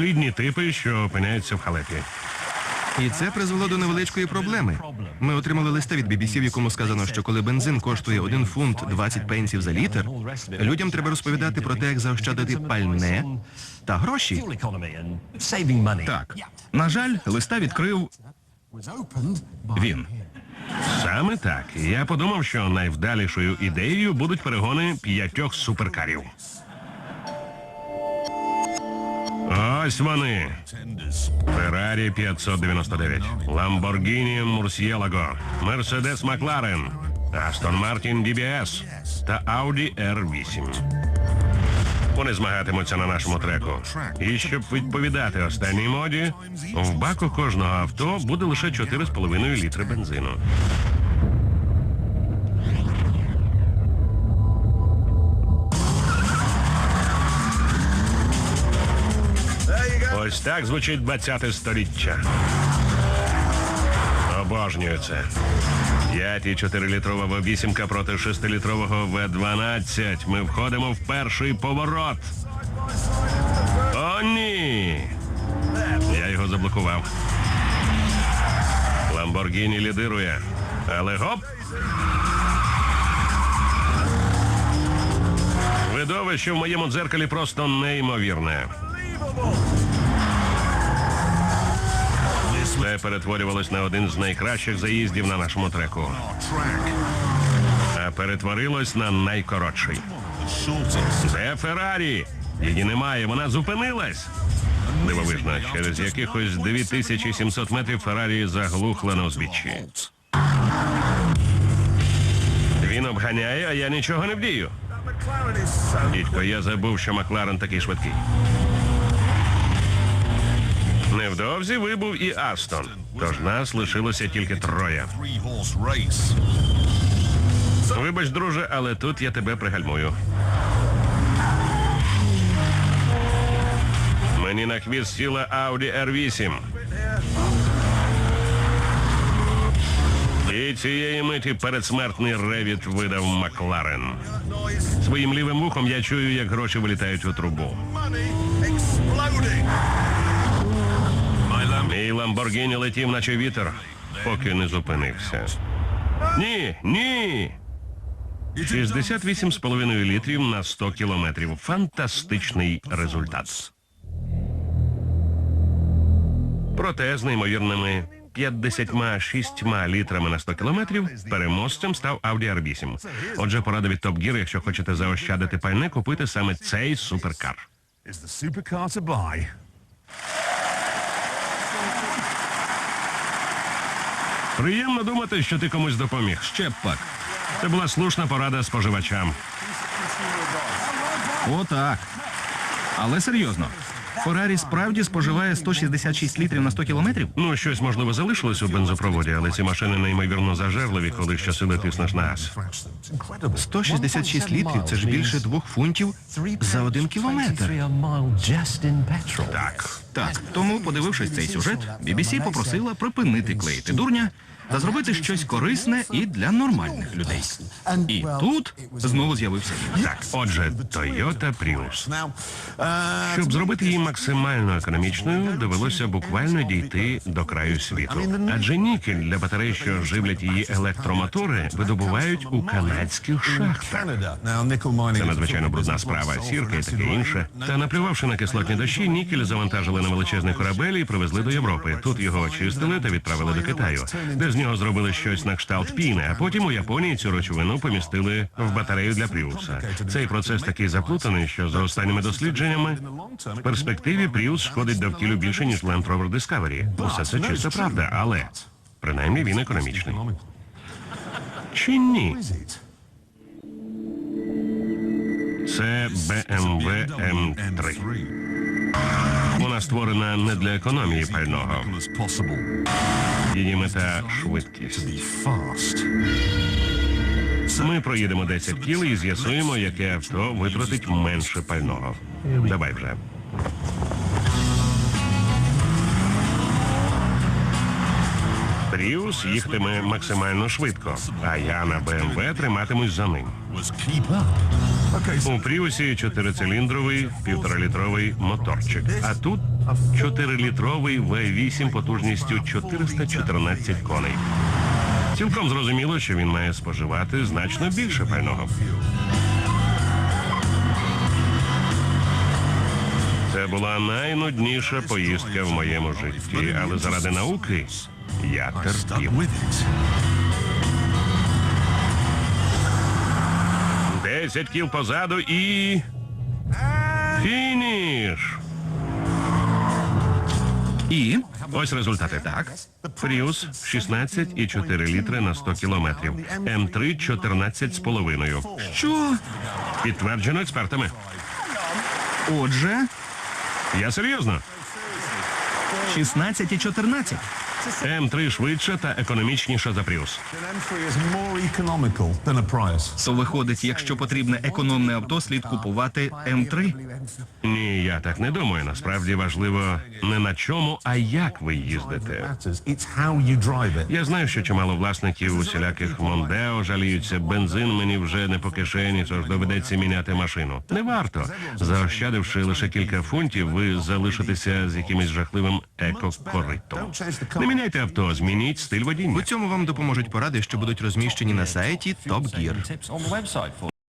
солідні типи, що опиняються в халепі. І це призвело до невеличкої проблеми. Ми отримали листа від BBC, в якому сказано, що коли бензин коштує 1 фунт 20 пенсів за літр, людям треба розповідати про те, як заощадити пальне та гроші. Так. На жаль, листа відкрив він. Саме так. Я подумав, що найвдалішою ідеєю будуть перегони п'ятьох суперкарів. Ось вони. Феррарі 599, Ламборгіні Мурсьєлаго, Мерседес Макларен, Астон Мартін DBS та Audi R8. Вони змагатимуться на нашому треку. І щоб відповідати останній моді, в баку кожного авто буде лише 4,5 літри бензину. Ось так звучить 20 століття. Обожнюю це. 5,4-літрова В8 проти 6-літрового В12. Ми входимо в перший поворот. О, ні. Я його заблокував. Ламборгіні лідирує. Але гоп. Видовище в моєму дзеркалі просто неймовірне. Це перетворювалось на один з найкращих заїздів на нашому треку. А перетворилось на найкоротший. Це Феррарі. Її немає, вона зупинилась. Дивовижно, через якихось 2700 метрів Феррарі заглухла на узбіччі. Він обганяє, а я нічого не вдію. Дідько, я забув, що Макларен такий швидкий. Невдовзі вибув і Астон. Тож нас лишилося тільки троє. Вибач, друже, але тут я тебе пригальмую. Мені на хвіст сіла Audi R8. І цієї миті передсмертний ревіт видав Макларен. Своїм лівим вухом я чую, як гроші вилітають у трубу. Ламборгіні летів, наче вітер, поки не зупинився. Ні, ні. 68,5 літрів на 100 кілометрів. Фантастичний результат. Проте з неймовірними 56 літрами на 100 кілометрів переможцем став Audi R8. Отже, порада від Top Gear, якщо хочете заощадити пальне, купити саме цей суперкар. Приємно думати, що ти комусь допоміг. Ще пак. Це була слушна порада споживачам. Отак. Але серйозно. Феррарі справді споживає 166 літрів на 100 кілометрів? Ну, щось можливо залишилось у бензопроводі, але ці машини неймовірно зажерливі, коли щосили тиснеш на газ. 166 літрів це ж більше двох фунтів за один кілометр. Так. Так, тому, подивившись цей сюжет, BBC попросила припинити клеїти дурня та зробити щось корисне і для нормальних людей. І тут знову з'явився він. Так, отже, Toyota Prius. Щоб зробити її максимально економічною, довелося буквально дійти до краю світу. Адже нікель для батарей, що живлять її електромотори, видобувають у канадських шахтах. Це надзвичайно брудна справа, сірка і таке інше. Та наплювавши на кислотні дощі, нікель завантажили на величезний корабель і привезли до Європи. Тут його очистили та відправили до Китаю, де з нього зробили щось на кшталт піни, а потім у Японії цю речовину помістили в батарею для Пріуса. Цей процес такий заплутаний, що за останніми дослідженнями в перспективі Пріус шкодить довкіллю більше, ніж Land Rover Discovery. Усе це чиста правда, але принаймні він економічний. Чи ні? Це BMW M3. Вона створена не для економії пального. Її мета швидкість. Ми проїдемо 10 кіл і з'ясуємо, яке авто витратить менше пального. Давай вже. Пріус їхатиме максимально швидко, а я на БМВ триматимусь за ним. У Пріусі чотирициліндровий півторалітровий моторчик, а тут чотирилітровий V8 потужністю 414 коней. Цілком зрозуміло, що він має споживати значно більше пального. Це була найнудніша поїздка в моєму житті, але заради науки я терпів. 10 кіл позаду і. Фініш! І Ось результати. Так. Фріус 16,4 літри на 100 кілометрів. М3 14,5. що? Підтверджено експертами. Отже, Я серйозно. 16 і 14. М3 швидше та економічніша за Пріус. An M3 is more economical than a Prius. То виходить, якщо потрібне економне авто, слід купувати М3. Ні, я так не думаю. Насправді важливо не на чому, а як ви їздите. Я знаю, що чимало власників усіляких Мондео жаліються. Бензин мені вже не по кишені, тож доведеться міняти машину. Не варто. Заощадивши лише кілька фунтів, ви залишитеся з якимось жахливим екокоритом. Не міняйте авто, змініть стиль У цьому вам допоможуть поради, що будуть розміщені на сайті Top Gear.